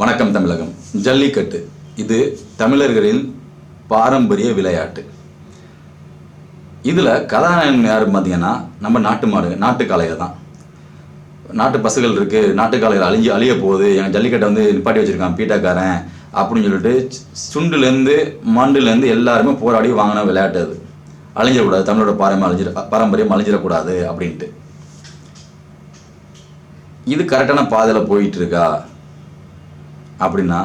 வணக்கம் தமிழகம். ஜல்லிக்கட்டு. இது தமிழர்களின் பாரம்பரிய விளையாட்டு. இதில் கதாநாயகன் யார் பார்த்தீங்கன்னா நம்ம நாட்டு மாடு நாட்டு தான். நாட்டு பசுகள் இருக்குது நாட்டு அழிஞ்சு அழிய போகுது. என் ஜல்லிக்கட்டை வந்து நிப்பாட்டி வச்சுருக்கான் பீட்டாக்காரன் அப்படின்னு சொல்லிட்டு சுண்டுலேருந்து மண்டுலேருந்து எல்லாருமே போராடி வாங்கின விளையாட்டு அது. அழிஞ்சிடக்கூடாது தமிழோட பாரம்பரியம் அழிஞ்சிட பாரம்பரியம் அழிஞ்சிடக்கூடாது அப்படின்ட்டு. இது கரெக்டான பாதையில் போயிட்டு இருக்கா? அப்படின்னா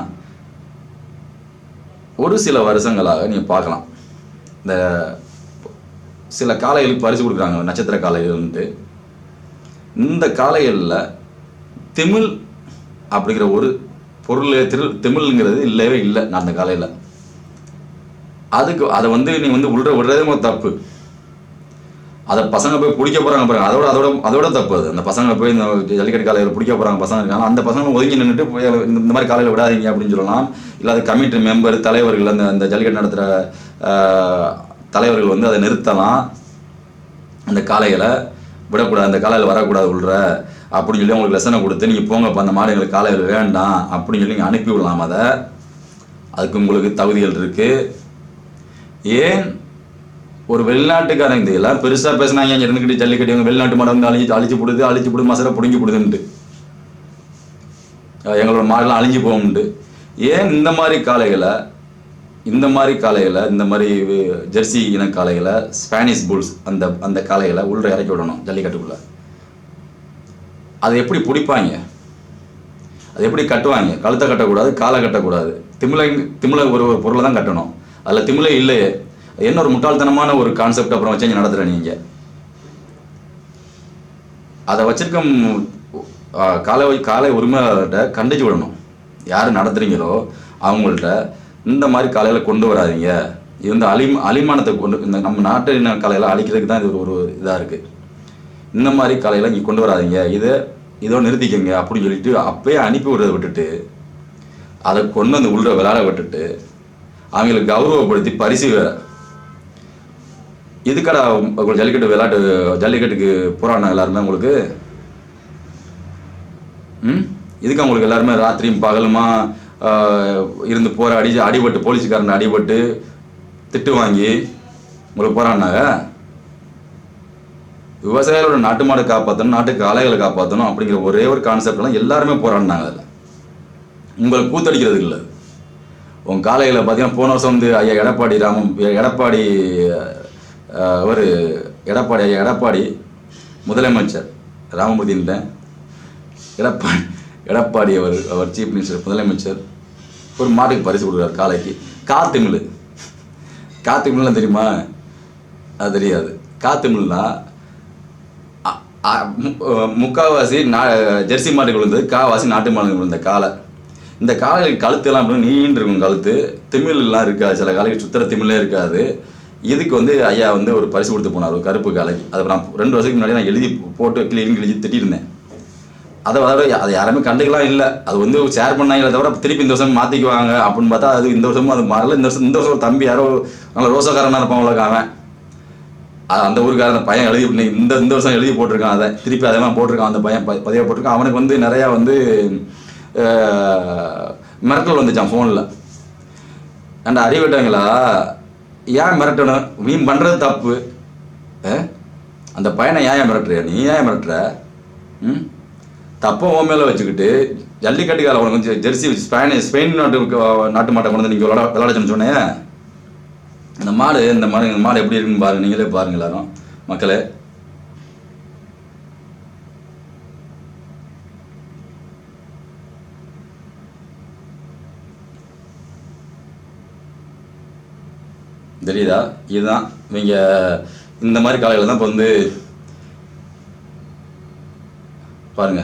ஒரு சில வருஷங்களாக நீங்கள் பார்க்கலாம். இந்த சில காலைகளுக்கு பரிசு கொடுக்குறாங்க நட்சத்திர காலைகள்ன்ட்டு இந்த காலைகளில் திமிழ் அப்படிங்கிற ஒரு பொருள் திரு தமிழ்ங்கிறது இல்லவே இல்லை நான் அந்த காலையில் அதுக்கு அதை வந்து நீ வந்து உள்ள விடுறதே தப்பு அதை பசங்க போய் பிடிக்க போறாங்க பாருங்க. அதோட அதோட அதோட தப்பு அது. அந்த பசங்க போய் இந்த ஜல்லிக்கட்டு காலையில் பிடிக்க போறாங்க பசங்க. இருக்காங்க அந்த பசங்க ஒதுங்கி நின்றுட்டு போய் இந்த மாதிரி காலையில் விடாதீங்க அப்படின்னு சொல்லலாம். இல்லை அது கமிட்டி மெம்பர் தலைவர்கள் அந்த அந்த ஜல்லிக்கட்டு நடத்துகிற தலைவர்கள் வந்து அதை நிறுத்தலாம். அந்த காளைகளை விடக்கூடாது அந்த காலையில் வரக்கூடாது உள்ள. அப்படின்னு சொல்லி உங்களுக்கு லெசனை கொடுத்து நீங்கள் போங்கப்பா அந்த மாடு எங்களுக்கு காலையில் வேண்டாம். அப்படின்னு சொல்லி நீங்கள் அனுப்பி விடலாம் அதை. அதுக்கு உங்களுக்கு தகுதிகள் இருக்குது ஏன்? ஒரு வெளிநாட்டுக்காரங்க இது எல்லாம் பெருசாக பேசினாங்க. இங்கே இருந்துக்கிட்டு ஜல்லிக்கட்டி வெளிநாட்டு மடங்கு வந்து அழிச்சு அழிச்சு போடுது அழிச்சு போடுது மசரை பிடுங்கி போடுதுன்ட்டு. எங்களோட மாடெல்லாம் அழிஞ்சு போகும்ண்டு ஏன் இந்த மாதிரி காளைகளை இந்த மாதிரி காளைகளை இந்த மாதிரி ஜெர்சி இன காளைகளை ஸ்பானிஷ் புல்ஸ் அந்த அந்த காளைகளை உள்ள இறக்கி விடணும் ஜல்லிக்கட்டுக்குள்ள? அதை எப்படி பிடிப்பாங்க? அது எப்படி கட்டுவாங்க? கழுத்தை கட்டக்கூடாது காலை கட்டக்கூடாது. திமிலை திமிலை ஒரு ஒரு பொருளை தான் கட்டணும். அதில் திமிலை இல்லையே. என்ன ஒரு முட்டாள்தனமான ஒரு கான்செப்ட் அப்புறம் வச்சு இங்கே நடத்துகிற நீங்கள் அதை வச்சிருக்க காலை காலை உரிமையாளர்கிட்ட கண்டிச்சு விடணும். யார் நடத்துறீங்களோ அவங்கள்ட்ட இந்த மாதிரி காலையில் கொண்டு வராதீங்க. இது வந்து அலி அலிமானத்தை கொண்டு இந்த நம்ம நாட்டு கலையில் அழிக்கிறதுக்கு தான் இது ஒரு ஒரு இதாக இருக்குது இந்த மாதிரி கலையில் இங்கே கொண்டு வராதீங்க. இதை இதோ நிறுத்திக்கங்க அப்படின்னு சொல்லிட்டு அப்பயே அனுப்பி விடுறதை விட்டுட்டு அதை கொண்டு வந்து உள்ள விளையாட விட்டுட்டு அவங்களுக்கு கௌரவப்படுத்தி பரிசு வேறு இதுக்கடா உங்களுக்கு ஜல்லிக்கட்டு விளையாட்டு ஜல்லிக்கட்டுக்கு போராடினாங்க எல்லாருமே உங்களுக்கு? ம்? இதுக்கு உங்களுக்கு எல்லாருமே ராத்திரியும் பகலுமா இருந்து போகிற அடி அடிபட்டு போலீஸ்காரன் அடிபட்டு திட்டு வாங்கி உங்களுக்கு போராடினாங்க விவசாயிகளோட நாட்டு மாடை காப்பாற்றணும் நாட்டு காளைகளை காப்பாற்றணும் அப்படிங்கிற ஒரே ஒரு கான்செப்ட்லாம் எல்லாருமே போராடினாங்க அதில். உங்களை கூத்தடிக்கிறது இல்லை. உன் காலையில் பார்த்தீங்கன்னா போன வருஷம் வந்து ஐயா எடப்பாடி ராமம் எடப்பாடி அவர் எடப்பாடி ஐயா எடப்பாடி முதலமைச்சர் ராமமூர்த்தின்ட்டேன் எடப்பாடி எடப்பாடி அவர் அவர் சீஃப் மினிஸ்டர் முதலமைச்சர். ஒரு மாட்டுக்கு பரிசு கொடுக்குறார் காலைக்கு. காத்துமிழ் காத்துமிழ்லாம் தெரியுமா? அது தெரியாது. காத்துமிழ்னா மு- முக்காவாசி நா ஜெர்சி மாடுகள் விழுந்தது காவாசி நாட்டு மாடுகள் விழுந்த காலை. இந்த காலையில் கழுத்துலாம் அப்படின்னு நீண்டு இருக்கும் கழுத்து. திமிழெல்லாம் இருக்காது. சில காலைக்கு சுத்திர திமிழே இருக்காது. இதுக்கு வந்து ஐயா வந்து ஒரு பரிசு கொடுத்து போனார் ஒரு கருப்பு காலை அதை நான் ரெண்டு வருஷத்துக்கு முன்னாடி நான் எழுதி போட்டு கிளீன் எழுதி திட்டிருந்தேன். அதை அதோட அதை யாருமே கண்டுக்கலாம் இல்லை. அது வந்து ஷேர் பண்ணாங்களே தவிர திருப்பி இந்த வருஷம் மாற்றிக்குவாங்க அப்படின்னு பார்த்தா அது இந்த வருஷமும் அது மாறல. இந்த வருஷம் இந்த வருஷம் ஒரு தம்பி யாரோ நல்ல ரோசக்காரனாக இருப்பான் அவன். அந்த ஊருக்காரன் அந்த பையன் எழுதி இந்த இந்த வருஷம் எழுதி போட்டிருக்கான் அதை. திருப்பி அதெல்லாம் போட்டிருக்கான் அந்த பையன் ப- போட்டிருக்கான். அவனுக்கு வந்து நிறையா வந்து மிரட்டல் வந்துச்சான் ஃபோனில் அண்ட் அறிவிட்டாங்களா ஏன் மிரட்டணும்? நீ பண்ணுறது தப்பு. அந்த பையனை ஏன் மிரட்டுற நீ ஏன் மிரட்டுற? ம்? தப்பை ஓ மேலே வச்சுக்கிட்டு ஜல்லிக்கட்டுக்கால உனக்கு கொஞ்சம் ஜெர்சி ஸ்பெயின் ஸ்பெயின் நாட்டு நாட்டு மாட்டை கொண்டு வந்து நீங்கள் விளாட விளாடச்சுன்னு சொன்னேன். இந்த மாடு இந்த மாடு இந்த மாடு எப்படி இருக்குன்னு பாருங்கள் நீங்களே பாருங்கள் எல்லாரும். மக்களே தெரியுதா? இதுதான். இவங்க இந்த மாதிரி காலையில் தான் இப்போ வந்து பாருங்க.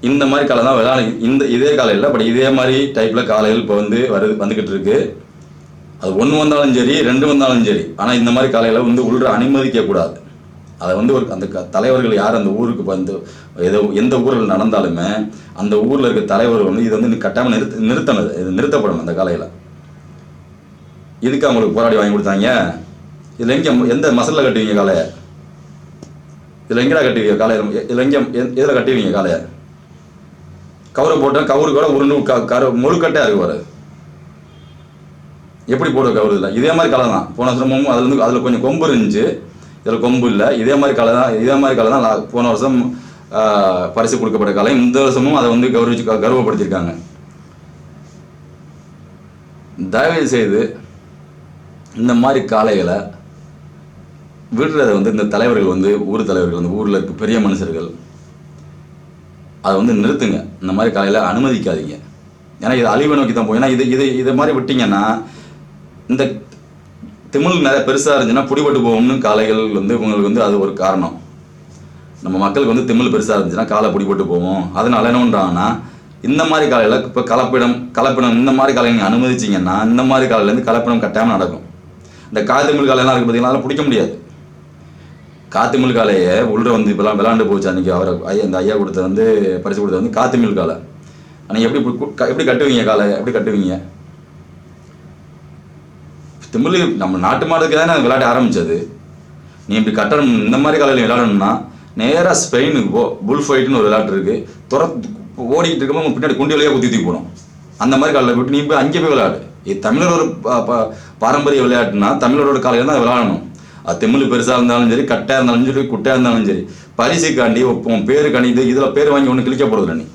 இந்த மாதிரி காலை தான் விளாடு இந்த இதே காலையில் பட் இதே மாதிரி டைப்பில் காலையில் இப்போ வந்து வருது வந்துக்கிட்டு இருக்கு. அது ஒன்று வந்தாலும் சரி ரெண்டு வந்தாலும் சரி. ஆனால் இந்த மாதிரி காலையில் வந்து உள்ள அனுமதிக்க கூடாது. அதை வந்து ஒரு அந்த க- தலைவர்கள் யார் அந்த ஊருக்கு வந்து ஏதோ எந்த ஊரில் நடந்தாலுமே அந்த ஊரில் இருக்க தலைவர் வந்து இதை வந்து கட்டாமல் நிறுத்த நிறுத்தணும் இது. இது நிறுத்தப்படணும் அந்த காலையில். இதுக்கு அவங்களுக்கு போராடி வாங்கி கொடுத்தாங்க? இதில் எங்கே எந்த மசலில் கட்டுவீங்க காலையை இதில் எங்கடா கட்டுவீங்க காலையில் இதில் எங்கே இதில் கட்டுவீங்க காலையை கவரை போட்டால் கவுரு கூட உருண்டு க கரு முழுக்கட்டையாக இருக்கு வராது எப்படி போடுற கவுரு இல்லை இதே மாதிரி கலை தான் போன வருஷமும் அதில் வந்து அதில் கொஞ்சம் கொம்பு இருந்துச்சு. இதில் கொம்பு இல்லை. இதே மாதிரி கலை தான் இதே மாதிரி கலை தான் போன வருஷம் பரிசு கொடுக்கப்பட்ட கலை. இந்த வருஷமும் அதை வந்து கௌரவிச்சு கர்வப்படுத்தியிருக்காங்க கௌரவப்படுத்தியிருக்காங்க. தயவு செய்து இந்த மாதிரி காளைகளை விடுறதை வந்து இந்த தலைவர்கள் வந்து ஊர் தலைவர்கள் வந்து ஊரில் இருக்க பெரிய மனுஷர்கள் அதை வந்து நிறுத்துங்க. இந்த மாதிரி காலையில் அனுமதிக்காதீங்க. ஏன்னா இது அழிவை நோக்கி தான் போகும். ஏன்னா இது இது இதை மாதிரி விட்டீங்கன்னா இந்த திமிழ் நிறைய பெருசாக இருந்துச்சுன்னா பிடிபட்டு போகும்னு காளைகள் வந்து உங்களுக்கு வந்து அது ஒரு காரணம். நம்ம மக்களுக்கு வந்து திமிழ் பெருசாக இருந்துச்சுன்னா காலை பிடிபட்டு போவோம் அதனால என்ன பண்ணுறாங்கன்னா இந்த மாதிரி காலையில் இப்போ கலப்பிடம் கலப்பிடம் இந்த மாதிரி காலையில் நீங்கள் அனுமதிச்சிங்கன்னா இந்த மாதிரி காலையிலேருந்து கலப்பிடம் கட்டாமல் நடக்கும். இந்த காத்து காலையெல்லாம் இருக்குது பார்த்தீங்களா அதெல்லாம் பிடிக்க முடியாது. காத்திமிழ் காளையை உள்ள வந்து இப்போலாம் விளாண்டு போச்சு அன்றைக்கி அவரை ஐயா இந்த ஐயா கொடுத்த வந்து பரிசு கொடுத்த வந்து காத்திமிழ் காலை ஆனால் எப்படி எப்படி கட்டுவீங்க காலை எப்படி கட்டுவீங்க? திமிழ் நம்ம நாட்டு மாடுக்கு தானே விளையாட ஆரம்பிச்சது. நீ இப்படி கட்டணும் இந்த மாதிரி காலையில் விளையாடணும்னா நேராக ஸ்பெயினுக்கு போ. புல் ஃபைட்டுன்னு ஒரு விளையாட்டு இருக்குது துற ஓடிக்கிட்டு இருக்கும்போது பின்னாடி குண்டி வழியாக குத்தி தூக்கி போகணும் அந்த மாதிரி காலையில் விட்டு நீ போய் அங்கே போய் விளையாடு. இது தமிழரோட பாரம்பரிய விளையாட்டுனா தமிழரோட காலையில் தான் விளையாடணும். அது தமிழ் பெருசாக இருந்தாலும் சரி கட்டாக இருந்தாலும் சரி குட்டையாக இருந்தாலும் சரி பரிசுக்காண்டி உன் பேருக்காண்டி இது இதில் பேர் வாங்கி ஒன்று கிழிக்க போகிறது நீ.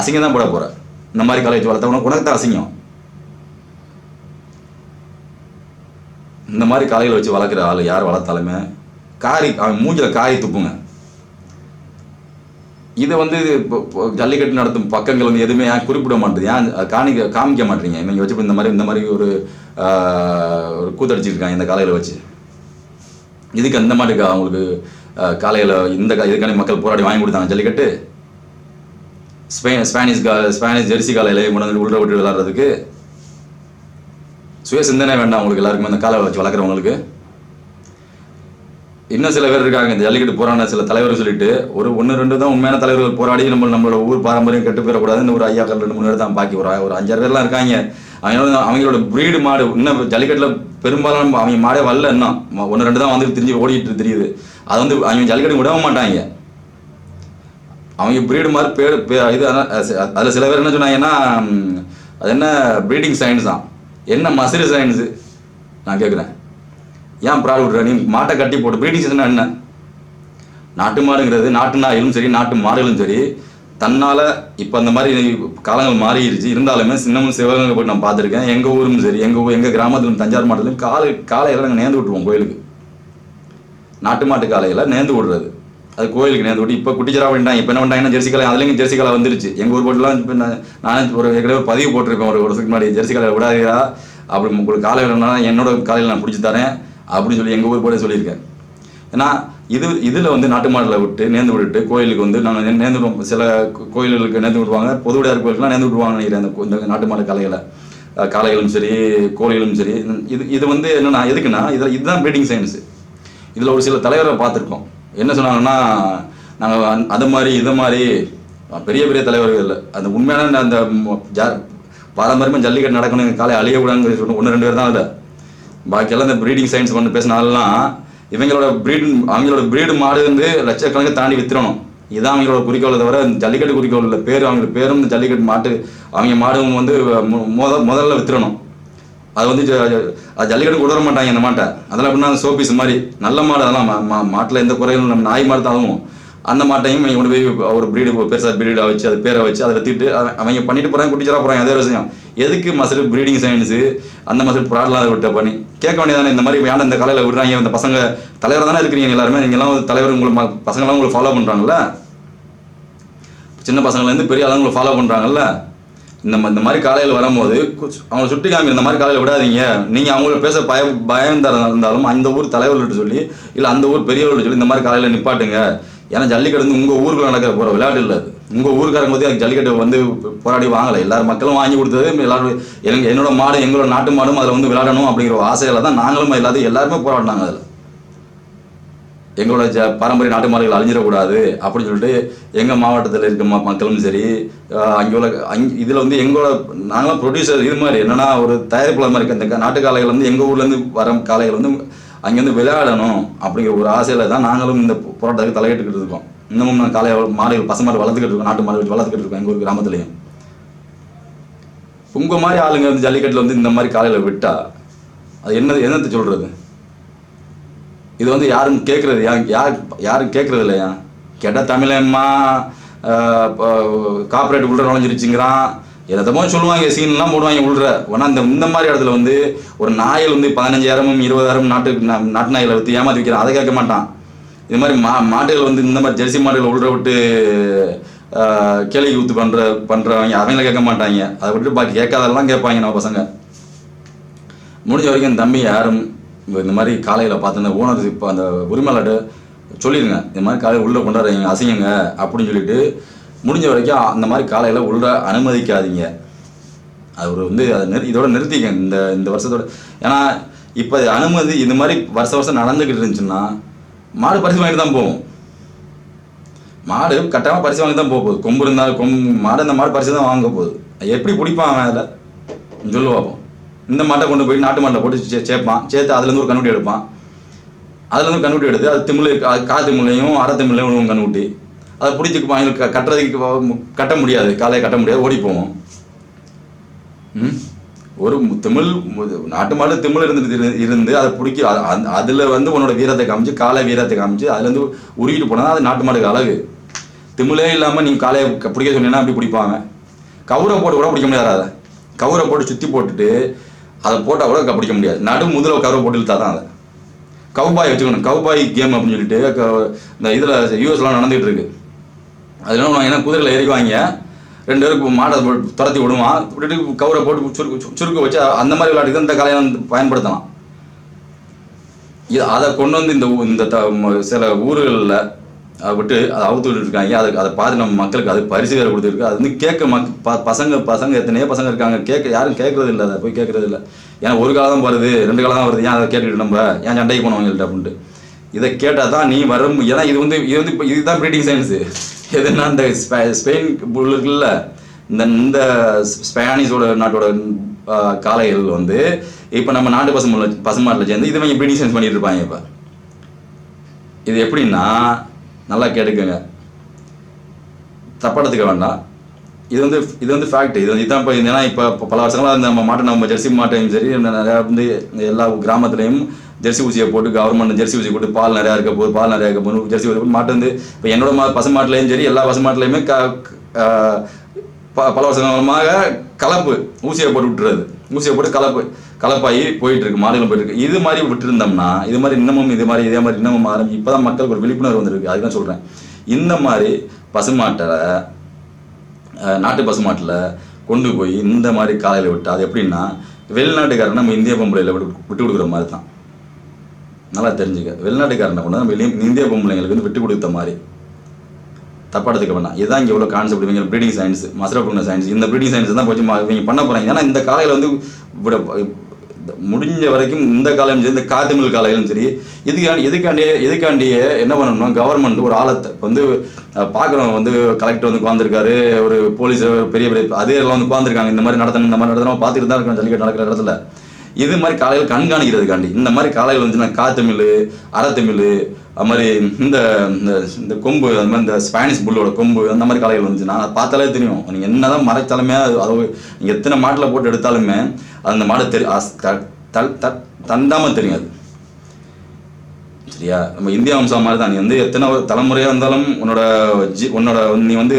அசிங்கம் தான் போட போகிற இந்த மாதிரி காலேஜ் வளர்த்த உனக்கு உனக்கு தான் அசிங்கம். இந்த மாதிரி காலையில் வச்சு வளர்க்குற ஆள் யார் வளர்த்தாலுமே காரி அவன் மூஞ்சில காரி துப்புங்க. இது வந்து ஜல்லிக்கட்டு நடத்தும் பக்கங்கள் வந்து எதுவுமே ஏன் குறிப்பிட மாட்டேது? ஏன் காணிக்க காமிக்க மாட்டீங்க நீங்கள் வச்சு இந்த மாதிரி இந்த மாதிரி ஒரு ஒரு கூத்தடிச்சிருக்காங்க இந்த காலையில் வச்சு. இதுக்கு அந்த மாதிரி அவங்களுக்கு காலையில் இந்த இதுக்கான மக்கள் போராடி வாங்கி கொடுத்தாங்க ஜல்லிக்கட்டு? ஸ்பெயின் ஸ்பானிஷ் கா ஸ்பானிஷ் ஜெர்சி காலையில் உள்ள விட்டு விளாட்றதுக்கு சுய சிந்தனை வேண்டாம் அவங்களுக்கு எல்லாருக்குமே அந்த காலை வச்சு வளர்க்குறவங்களுக்கு. இன்னும் சில பேர் இருக்காங்க. இந்த ஜல்லிக்கட்டு போராடின சில தலைவர் சொல்லிட்டு ஒரு ஒன்று ரெண்டு தான் உண்மையான தலைவர்கள் போராடி நம்ம நம்மளோட ஊர் பாரம்பரியம் கெட்டு போயிடக்கூடாதுன்னு ஒரு ஐயாக்கள் ரெண்டு மூணு பேர் தான் பாக்கி ஒரு ஒரு அஞ்சாறு பேர்லாம் இருக்காங்க. அவங்களோட அவங்களோட பிரீடு மாடு இன்னும் ஜல்லிக்கட்டில் பெரும்பாலும் அவங்க மாடே வரல இன்னும். ஒன்று ரெண்டு தான் வந்து திரிஞ்சு ஓடிட்டு தெரியுது. அது வந்து அவங்க ஜல்லிக்கட்டு விடவே மாட்டாங்க. அவங்க பிரீடு மாதிரி பேர் இது அதில் சில பேர் என்ன சொன்னாங்கன்னா அது என்ன ப்ரீடிங் சயின்ஸ் தான். என்ன மசிறு சயின்ஸு நான் கேட்குறேன் ஏன் பிராடு விடுற நீ? மாட்டை கட்டி போட்டு ப்ரீடிங் என்ன? நாட்டு மாடுங்கிறது நாட்டு நாயிலும் சரி நாட்டு மாடுகளும் சரி தன்னால் இப்போ அந்த மாதிரி காலங்கள் மாறிடுச்சு. இருந்தாலுமே சின்னமும் சிவகங்கை போய் நான் பார்த்துருக்கேன். எங்கள் ஊரும் சரி எங்கள் ஊர் எங்கள் கிராமத்திலும் தஞ்சாவூர் மாவட்டத்திலும் காலை காலையில் நாங்கள் நேர்ந்து விட்டுருவோம் கோயிலுக்கு. நாட்டு மாட்டு காலையில் நேர்ந்து விடுறது. அது கோயிலுக்கு நேர்ந்து விட்டு இப்போ குட்டிச்சரா பண்ணிட்டாங்க. இப்போ என்ன பண்ணிட்டாங்கன்னா ஜெர்சி கலை அதுலேயும் ஜெர்சி கலை வந்துருச்சு. எங்கள் ஊர் போட்டுலாம் இப்போ நான் நானே ஒரு ஏற்கனவே பதிவு போட்டிருப்பேன் ஒரு வருஷத்துக்கு முன்னாடி ஜெர்சி காலை விடாதீரா. அப்படி உங்களுக்கு காலை வேணும்னா என்னோட காலையில் நான் பிடிச்சி தரேன். அப்படின்னு சொல்லி எங்கள் ஊர் போட சொல்லியிருக்கேன் ஏன்னா இது இதில் வந்து நாட்டு மாடலை விட்டு நேர்ந்து விட்டுட்டு கோயிலுக்கு வந்து நாங்கள் நேர்ந்து விடுவோம். சில கோயில்களுக்கு நேர்ந்து விடுவாங்க. பொதுவுடையார் கோயிலுக்குலாம் நேர்ந்து விடுவாங்க நினைக்கிறேன் அந்த இந்த நாட்டு மாடு கலைகளை அஹ் காளைகளும் சரி கோழிகளும் சரி. இது இது வந்து என்னென்னா எதுக்குன்னா இதில் இதுதான் ப்ரீடிங் சயின்ஸு இதில் ஒரு சில தலைவரை பார்த்துருக்கோம். என்ன சொன்னாங்கன்னா நாங்கள் அது மாதிரி இதை மாதிரி பெரிய பெரிய தலைவர்கள் இல்லை. அந்த உண்மையான அந்த ம- ஜா- பாரம்பரியமாக ஜல்லிக்கட்டு நடக்கணும் காலை அழியக்கூடாதுன்னு சொல்லி ஒன்று ரெண்டு பேர் தான் இல்லை பாக்கியெல்லாம் இந்த ப்ரீடிங் சயின்ஸ் கொண்டு பேசினாலாம் இவங்களோட ப்ரீடு அவங்களோட ப்ரீடு மாடு வந்து லட்சக்கணக்கை தாண்டி வித்துறணும். இதான் அவங்களோட குறிக்கோளை தவிர இந்த ஜல்லிக்கட்டு குறிக்கோள் இல்லை பேர் அவங்களுக்கு பேரும் இந்த ஜல்லிக்கட்டு மாட்டு அவங்க மாடும் வந்து முத முதல்ல வித்துறணும். அது வந்து ஜ- ஜல்லிக்கட்டு கொடுற மாட்டாங்க அந்த மாட்டை. அதெல்லாம் எப்படின்னா சோபீஸ் மாதிரி. நல்ல மாடு அதெல்லாம் மா- மா- எந்த குறையும் நம்ம நாய் மாடு தான் ஆகும். அந்த மாட்டையும் இவங்க கொண்டு போய் ஒரு ப்ரீடு பெருசாக ப்ரீடாக வச்சு அது பேரை வச்சு அதை வித்துட்டு அவங்க பண்ணிட்டு போகிறாங்க குட்டிச்சரா போகிறாங்க அதே விஷயம். எதுக்கு மசில் ப்ரீடிங் சயின்ஸு அந்த மசில் ப்ராட்லாம் விட்ட பண்ணி கேட்க வேண்டியதானே இந்த மாதிரி வேண்டாம் இந்த காலையில் விடுறாங்க இந்த பசங்க தலைவராக தானே இருக்கிறீங்க எல்லாருமே நீங்களாம் தலைவர் உங்களை பசங்களாம் உங்களை ஃபாலோ பண்ணுறாங்கல்ல சின்ன பசங்கள்லேருந்து பெரிய ஆளுங்களை ஃபாலோ பண்ணுறாங்கல்ல இந்த ம- இந்த மாதிரி காலையில் வரும்போது அவங்களை சுட்டி காமி இந்த மாதிரி காலையில் விடாதீங்க. நீங்கள் அவங்கள பேச பய பயம் தர இருந்தாலும் அந்த ஊர் தலைவர்கள்ட்ட சொல்லி இல்லை அந்த ஊர் பெரியவர்கள்ட்ட சொல்லி இந்த மாதிரி காலையில் நிப்பாட்டுங்க. ஏன்னா ஜல்லிக்கட்டு வந்து உங்கள் ஊருக்குள்ள நடக்கிற போகிற விளையாட்டு இல்லை அது. உங்கள் ஊருக்காரங்க பற்றி அதுக்கு ஜல்லிக்கட்டு வந்து போராடி வாங்கலை. எல்லாரும் மக்களும் வாங்கி கொடுத்தது எல்லாரும் எனக்கு என்னோட மாடு எங்களோட நாட்டு மாடும் அதில் வந்து விளையாடணும் அப்படிங்கிற ஒரு தான் நாங்களும் எல்லாத்தையும் எல்லாருமே போராடினாங்க அதில். எங்களோட ஜ பாரம்பரிய நாட்டு மாடுகள் அழிஞ்சிடக்கூடாது அப்படின்னு சொல்லிட்டு எங்கள் மாவட்டத்தில் இருக்க ம மக்களும் சரி அங்கே உள்ள அங் இதில் வந்து எங்களோட நாங்களாம் ப்ரொடியூசர் இது மாதிரி என்னென்னா ஒரு தயாரிப்பாளர் மாதிரி இருக்க இந்த நாட்டு காளைகள் வந்து எங்கள் ஊர்லேருந்து வர காளைகள் வந்து அங்கேருந்து விளையாடணும் அப்படிங்கிற ஒரு ஆசையில் தான் நாங்களும் இந்த போராட்டத்துக்கு தலையிட்டுக்கிட்டு இருக்கோம். இன்னமும் நான் காலை மாடுகள் பசு மாடு வளர்த்துக்கிட்டு இருக்கோம். நாட்டு மாடு வளர்த்துக்கிட்டு இருக்கோம் எங்கள் ஊர் கிராமத்துலேயும். உங்கள் மாதிரி ஆளுங்க வந்து ஜல்லிக்கட்டில் வந்து இந்த மாதிரி காலையில் விட்டா அது என்ன என்னத்தை சொல்கிறது இது வந்து யாரும் கேட்குறது யார் யார் யாரும் கேட்குறது இல்லையா? கேட்டால் தமிழம்மா காப்பரேட் உள்ள நுழைஞ்சிருச்சுங்கிறான். எதமோ சொல்லுவாங்க சீன்லாம் போடுவாங்க உள்ள ஆனால் இந்த இந்த மாதிரி இடத்துல வந்து ஒரு நாயில் வந்து பதினஞ்சாயிரமும் இருபதாயிரம் நாட்டு நா- நாட்டு நாய்களை விற்று ஏமாற்றி விற்கிறான் அதை கேட்க மாட்டான். இது மாதிரி மா மாடுகள் வந்து இந்த மாதிரி ஜெர்சி மாடுகளை உள்ள விட்டு ஆஹ், கேலி ஊத்து பண்ணுற பண்ணுறவங்க அவங்கள கேட்க மாட்டாங்க. அதை விட்டு பாக்கி கேட்காதெல்லாம் கேட்பாங்க நம்ம பசங்க. முடிஞ்ச வரைக்கும் இந்த தம்பி யாரும் இந்த- மாதிரி காலையில் பார்த்து அந்த ஓனர் இப்போ அந்த உரிமையாளர்கிட்ட சொல்லிடுங்க இந்த மாதிரி காலையில் உள்ளே கொண்டாடுறீங்க அசையுங்க அப்படின்னு சொல்லிட்டு முடிஞ்ச வரைக்கும் அந்த மாதிரி காலையில் உள்ள அனுமதிக்காதீங்க. அது ஒரு வந்து அதை நிறு இதோட நிறுத்திக்க இந்த இந்த வருஷத்தோட ஏன்னா இப்போ அனுமதி இந்த மாதிரி வருஷ வருஷம் நடந்துக்கிட்டு இருந்துச்சுன்னா மாடு பரிசு வாங்கிட்டு தான் போகும் மாடு கட்டாயமாக பரிசு வாங்கி தான் போக போகுது. கொம்பு இருந்தால் கொம்பு மாடு அந்த மாடு பரிசு தான் வாங்க போகுது. எப்படி பிடிப்பான் அவன் அதில்? சொல்லு பார்ப்போம் இந்த மாட்டை கொண்டு போய் நாட்டு மாட்டை போட்டு சே சேர்ப்பான் சேர்த்து அதுலேருந்து ஒரு கண்ணுட்டி எடுப்பான். அதுலேருந்து கண்ணுட்டி எடுத்து அது திமிழ் கா திமிழையும் அரை திமிழையும் கண்ணுட்டி அதை பிடிச்சிக்குமா? எங்களுக்கு கட்டுறதுக்கு கட்ட முடியாது. காலையை கட்ட முடியாது. ஓடி போவோம். ம்? ஒரு தமிழ் திமிழ் நாட்டு மாடு தமிழ் இருந்து இருந்து அதை பிடிக்க அதில் வந்து உன்னோட வீரத்தை காமிச்சு காலை வீரத்தை காமிச்சு அதுலேருந்து உருகிட்டு போனால் அது நாட்டு மாடுக்கு அழகு. திமிழே இல்லாமல் நீங்கள் காலையை பிடிக்க சொன்னீங்கன்னா அப்படி பிடிப்பாங்க. கவுரை போட்டு கூட பிடிக்க முடியாது அதை. கவுரை போட்டு சுற்றி போட்டுட்டு அதை போட்டால் கூட பிடிக்க முடியாது. நடு முதல்ல கவுரை போட்டு இழுத்தா தான் அதை. கவுபாய் வச்சுக்கணும். கவுபாய் கேம் அப்படின்னு சொல்லிட்டு க- இந்த இதில் யூஎஸ்லாம் நடந்துகிட்டு இருக்குது அதில் என்ன ஏன்னா குதிரையில் ஏறிக்குவாங்க ரெண்டு பேருக்கு மாடை துரத்தி விடுவான் விட்டுட்டு கவரை போட்டு சுருக்கு சு- சுருக்கு வச்சு அந்த மாதிரி விளையாட்டுக்கு தான் இந்த கலையை வந்து பயன்படுத்தலாம். இது அதை கொண்டு வந்து இந்த ஊ- இந்த த- சில ஊர்களில் விட்டு அதை அவுத்து விட்டுருக்காங்க இருக்காங்க. அதை அதை பார்த்து நம்ம மக்களுக்கு அது பரிசு வேறு கொடுத்துருக்கு. அது வந்து கேட்க மக் ப பசங்க பசங்க எத்தனையோ பசங்க இருக்காங்க. கேட்க யாரும் கேட்கறது இல்லை. அதை போய் கேட்கறது இல்லை. ஏன்னா ஒரு காலம் தான் வருது ரெண்டு காலம் தான் வருது. ஏன் அதை கேட்டுக்கிட்டு நம்ம? ஏன் சண்டைக்கு போனவங்கள்ட்ட அப்படின்ட்டு. இதை கேட்டால் தான் நீ வரும். ஏன்னா இது வந்து இது வந்து இப்போ இதுதான் ப்ரீடிங் சயின்ஸு எதுனா இந்த ஸ்பெ- ஸ்பெயின் புல் இருக்குல்ல இந்த இந்த ஸ்பானிஷோட நாட்டோட காலைகள் காளைகள் வந்து இப்போ நம்ம நாட்டு பசு பசுமாட்டில் சேர்ந்து இது இவங்க ப்ரீடிங் பண்ணிட்டு இருப்பாங்க இப்போ. இது எப்படின்னா நல்லா கேட்டுக்கோங்க. தப்பா எடுத்துக்க வேண்டாம். இது வந்து இது வந்து ஃபேக்ட் இது வந்து இதான் இப்போ ஏன்னா இப்போ பல வருஷங்களாக இந்த நம்ம மாட்டை நம்ம ஜெர்சி மாட்டையும் சரி இந்த நிறையா வந்து எல்லா கிராமத்துலேயும் ஜெர்சி ஊசியை போட்டு கவர்மெண்ட் ஜெர்சி ஊசி போட்டு பால் நிறையா இருக்க போகுது பால் நிறையா இருக்க போகுது ஜெர்சி ஊசி போட்டு மாட்டு வந்து இப்போ என்னோட மா பசு மாட்டுலையும் சரி எல்லா பசு மாட்டுலையுமே க ப- பல வருஷமாக கலப்பு ஊசியை போட்டு விட்டுறது. ஊசியை போட்டு கலப்பு கலப்பாகி போயிட்டு இருக்கு மாடுகள் போயிட்டு இருக்கு இது மாதிரி விட்டுருந்தோம்னா இது மாதிரி இன்னமும் இது மாதிரி இதே மாதிரி இன்னமும் ஆரம்பி இப்போ தான் மக்களுக்கு ஒரு விழிப்புணர்வு வந்திருக்கு. அதுதான் சொல்கிறேன் இந்த மாதிரி பசுமாட்டை நாட்டு பசுமாட்டில் கொண்டு போய் இந்த மாதிரி காலையில் விட்டு அது எப்படின்னா வெளிநாட்டுக்காரன் நம்ம இந்திய பொம்பளையில் விட்டு விட்டு கொடுக்குற மாதிரி தான். நல்லா தெரிஞ்சுக்க. வெளிநாட்டுக்காரனை கொண்டு நம்ம இந்திய பொம்பளைங்களுக்கு வந்து விட்டு கொடுத்த மாதிரி. தப்பா எடுத்துக்க வேண்டாம் இதுதான் இங்கே இவ்வளோ கான்செப்ட் இவங்க ப்ரீடிங் சயின்ஸ் மசரப்புங்க சயின்ஸ் இந்த ப்ரீடிங் சயின்ஸ் தான் போச்சு இவங்க பண்ண போகிறாங்க ஏன்னா இந்த காலையில் வந்து விட முடிஞ்ச வரைக்கும் இந்த காலையும் சரி இந்த காத்தமிழ் காலையிலும் சரி இதுக்காண்டி எதுக்காண்டியே எதுக்காண்டியே என்ன பண்ணணும்னா கவர்மெண்ட் ஒரு ஆளத்தை வந்து பார்க்குறவங்க வந்து கலெக்டர் வந்து உட்காந்துருக்காரு ஒரு போலீஸ் பெரிய பெரிய அதே எல்லாம் வந்து உட்காந்துருக்காங்க இந்த மாதிரி நடத்தணும் இந்த மாதிரி நடத்தணும். பார்த்துட்டு தான் இருக்கணும். ஜல்லிக்கட்டு நடக்கிற இடத்துல. இது மாதிரி காலையில் கண்காணிக்கிறதுக்காண்டி? இந்த மாதிரி காலையில் வந்துச்சுன்னா காத்தமிழ் அறத்தமிழ் அது மாதிரி இந்த இந்த- கொம்பு அந்த மாதிரி இந்த ஸ்பானிஷ் புல்லோட கொம்பு அந்த மாதிரி காலைகள் வந்துச்சுன்னா அதை பார்த்தாலே தெரியும். நீங்கள் என்னதான் மறைச்சாலுமே அது அது நீங்கள் எத்தனை மாட்டில் போட்டு எடுத்தாலுமே அந்த மாடு தெரி த- தந்தாமல் தெரியும் அது. சரியா? நம்ம இந்தியா வம்சம் மாதிரி தான். நீ வந்து எத்தனை தலைமுறையாக இருந்தாலும் உன்னோட ஜி உன்னோட நீ வந்து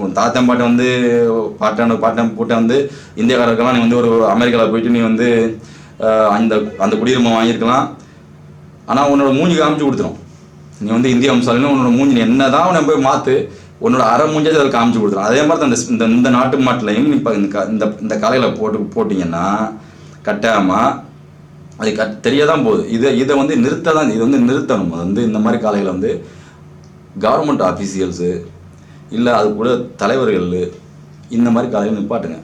உன் தாத்தன் பாட்டை வந்து பாட்டான பாட்டன் போட்டு வந்து இந்தியாக்காரருக்கெல்லாம் நீ வந்து ஒரு அமெரிக்காவில் போயிட்டு நீ வந்து அந்த அந்த குடியுரிமை வாங்கியிருக்கலாம். ஆனால் உன்னோட மூஞ்சி காமிச்சு கொடுத்துரும். நீ வந்து இந்திய வம்சாலின்னு உன்னோட மூஞ்சி நீ என்ன தான் உன்னை போய் மாற்று உன்னோட அரை மூஞ்சி அதில் காமிச்சு கொடுத்துரும். அதே மாதிரி தான் இந்த இந்த நாட்டு மாட்டிலையும் இப்போ இந்த க- இந்த இந்த காலையில் போட்டு போட்டிங்கன்னா கட்டாயமாக அது கட் தெரிய தான் போகுது. இதை இதை வந்து நிறுத்த தான் இது வந்து நிறுத்தணும். அது வந்து இந்த மாதிரி காலையில் வந்து கவர்மெண்ட் ஆஃபீஷியல்ஸு இல்லை அது கூட தலைவர்கள் இந்த மாதிரி காலையில் நிப்பாட்டுங்க.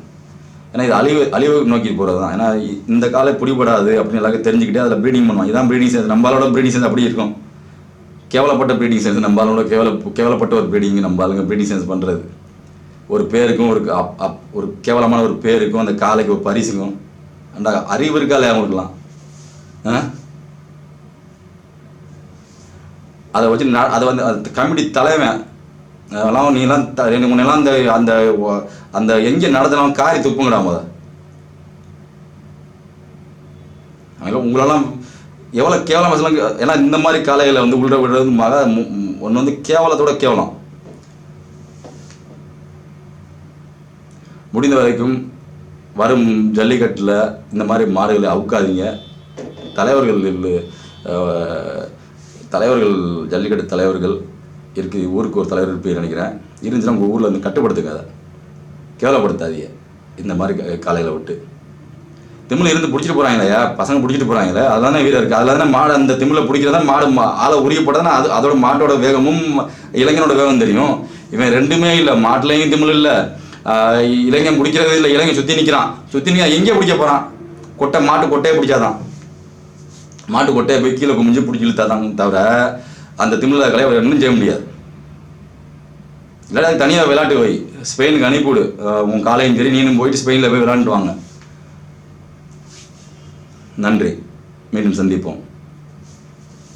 ஏன்னா இது அழிவு அழிவு நோக்கி போகிறது தான் ஏன்னா இந்த காலை பிடிபடாது அப்படின்னு எல்லாருக்கும் தெரிஞ்சுக்கிட்டு அதில் ப்ரீடிங் பண்ணுவோம் இதான் ப்ரீடிங் சேர்ந்து நம்மளோட ப்ரீடிங் சேர்ந்து அப்படி இருக்கும். கேவலப்பட்ட ப்ரீடிங் சென்ஸ் நம்மளோட கேவல கேவலப்பட்ட ஒரு ப்ரீடிங் நம்ம ஆளுங்க ப்ரீடிங் சென்ஸ் பண்ணுறது ஒரு பேருக்கும் ஒரு அப் அப் ஒரு கேவலமான ஒரு பேருக்கும் அந்த காலைக்கு ஒரு பரிசுக்கும் அந்த அறிவு இருக்கா இல்லையா அவங்களுக்குலாம் ஆ? அதை வச்சு அதை வந்து அது கமிட்டி தலைவன் அதெல்லாம் நீலாம் த- ரெண்டு மூணு எல்லாம் அந்த அந்த அந்த எங்கே நடத்தினாலும் காரி துப்புங்கடா முத. அதனால உங்களெல்லாம் எவ்வளோ கேவலம் பேசலாம் ஏன்னா இந்த மாதிரி காலையில் வந்து உள்ள விடுறது மக ஒன்று வந்து கேவலத்தோட கேவலம். முடிந்த வரைக்கும் வரும் ஜல்லிக்கட்டில் இந்த மாதிரி மாடுகளை அவுக்காதீங்க. தலைவர்கள் தலைவர்கள் ஜல்லிக்கட்டு தலைவர்கள் இருக்கு ஊருக்கு ஒரு தலைவர் இருப்பீங்க நினைக்கிறேன். இருந்துச்சுன்னா உங்கள் ஊரில் வந்து கட்டுப்படுத்துக்காத. அதை கேவலப்படுத்தாதீங்க. இந்த மாதிரி காலையில் விட்டு. திமிழ் இருந்து பிடிச்சிட்டு போகிறாங்களே பசங்க பிடிச்சிட்டு போகிறாங்களே அதுதானே வீரம் இருக்குது அதில் தானே மாடு அந்த திமிழை பிடிக்கிறதா மாடு மா- ஆளை உரியப்பட்டதானே அது அதோட மாட்டோட வேகமும் இளைஞனோட வேகம் தெரியும். இவன் ரெண்டுமே இல்லை மாட்டுலையும் திமிழ் இல்லை இளைஞன் பிடிக்கிறது இல்லை இளைஞன் சுற்றி நிற்கிறான் சுற்றி நிற்க எங்கே பிடிக்க போகிறான் கொட்டை மாட்டு கொட்டையை பிடிச்சாதான். மாட்டு கொட்டையை போய் கீழே குமிஞ்சு பிடிச்சி இழுத்தாதான் தவிர அந்த திமிழ அவர் ஒன்றும் செய்ய முடியாது. இல்லாட்டி தனியாக விளையாட்டு போய் ஸ்பெயினுக்கு அனுப்பிவிடு. உன் காலையும் சரி நீனும் போயிட்டு ஸ்பெயினில் போய் விளாண்டுவாங்க நன்றி. மீண்டும் சந்திப்போம்.